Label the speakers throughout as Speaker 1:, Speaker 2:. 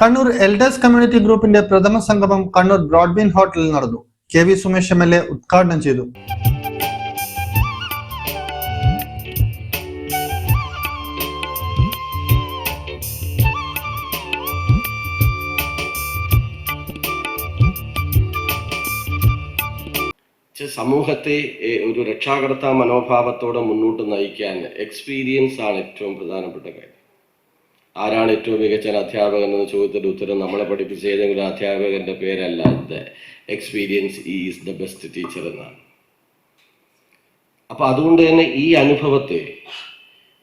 Speaker 1: Kannur elders community ഗ്രൂപ്പിന്റെ പ്രഥമ സംഗമം കണ്ണൂർ ബ്രോഡ്ബീൻ ഹോട്ടലിൽ നടന്നു. K V Sumesh M L A ഉദ്ഘാടനം ചെയ്തു.
Speaker 2: സമൂഹത്തെ ഒരു രക്ഷാകർത്താ മനോഭാവത്തോടെ മുന്നോട്ട് നയിക്കാൻ എക്സ്പീരിയൻസ് ആണ് ഏറ്റവും പ്രധാനപ്പെട്ട കാര്യം. ആരാണ് ഏറ്റവും മികച്ച അധ്യാപകൻ എന്ന ചോദ്യത്തിന്റെ ഉത്തരം നമ്മളെ പഠിപ്പിച്ച ഏതെങ്കിലും അധ്യാപകന്റെ പേരല്ല experience is the best teacher എന്നാണ്. അപ്പൊ അതുകൊണ്ട് തന്നെ ഈ അനുഭവത്തെ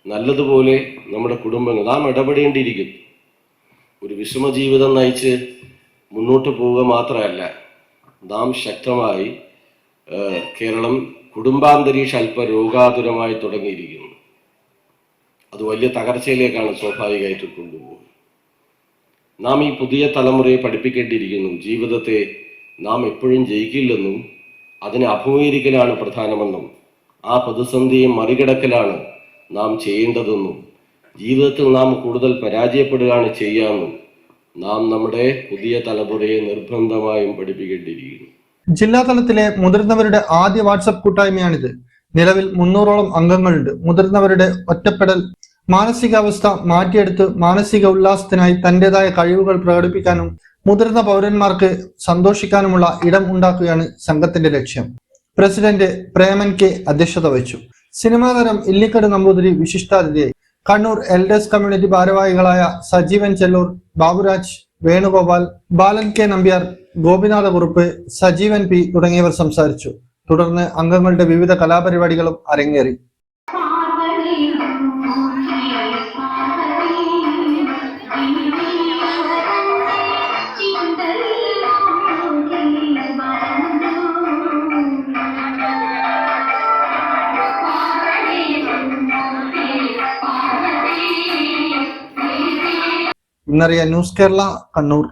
Speaker 2: നല്ലതുപോലെ നമ്മുടെ കുടുംബങ്ങൾ നാം ഇടപെടേണ്ടിയിരിക്കും ഒരു വിഷമ ജീവിതം നയിച്ച് മുന്നോട്ട് പോവുക മാത്രമല്ല നാം ശക്തമായി കേരളം കുടുംബാന്തരീക്ഷ അല്പ രോഗാതുരമായി തുടങ്ങിയിരിക്കുന്നു. അത് വലിയ തകർച്ചയിലേക്കാണ് സ്വാഭാവികമായിട്ട് കൊണ്ടുപോകുന്നത്. നാം ഈ പുതിയ തലമുറയെ പഠിപ്പിക്കേണ്ടിയിരിക്കുന്നു. ജീവിതത്തെ നാം എപ്പോഴും ജയിക്കില്ലെന്നും അതിനെ അഭിമുഖീകരിക്കലാണ് പ്രധാനമെന്നും ആ പ്രതിസന്ധിയെ മറികടക്കലാണ് നാം ചെയ്യേണ്ടതെന്നും ജീവിതത്തിൽ നാം കൂടുതൽ പരാജയപ്പെടുകയാണ് ചെയ്യാമെന്നും നാം നമ്മുടെ പുതിയ തലമുറയെ നിർബന്ധമായും പഠിപ്പിക്കേണ്ടിയിരിക്കുന്നു.
Speaker 1: ജില്ലാ തലത്തിലെ മുതിർന്നവരുടെ ആദ്യ വാട്സപ്പ് കൂട്ടായ്മയാണിത്. നിലവിൽ മുന്നൂറോളം അംഗങ്ങളുണ്ട്. മുതിർന്നവരുടെ ഒറ്റപ്പെടൽ മാനസികാവസ്ഥ മാറ്റിയെടുത്ത് മാനസിക ഉല്ലാസത്തിനായി തന്റേതായ കഴിവുകൾ പ്രകടിപ്പിക്കാനും മുതിർന്ന പൗരന്മാർക്ക് സന്തോഷിക്കാനുമുള്ള ഇടം ഉണ്ടാക്കുകയാണ് സംഘത്തിന്റെ ലക്ഷ്യം. പ്രസിഡന്റ് പ്രേമൻ കെ അധ്യക്ഷത വഹിച്ചു. സിനിമാ താരം ഇല്ലിക്കട് നമ്പൂതിരി വിശിഷ്ടാതിഥിയായി. കണ്ണൂർ എൽഡേഴ്സ് കമ്മ്യൂണിറ്റി ഭാരവാഹികളായ സജീവൻ ചെല്ലൂർ ബാബുരാജ് വേണുഗോപാൽ ബാലൻ കെ നമ്പ്യാർ ഗോപിനാഥ കുറുപ്പ് സജീവൻ പി തുടങ്ങിയവർ സംസാരിച്ചു. തുടർന്ന് അംഗങ്ങളുടെ വിവിധ കലാപരിപാടികളും അരങ്ങേറി. ഇന്നറിയ ന്യൂസ് കേരള കണ്ണൂർ.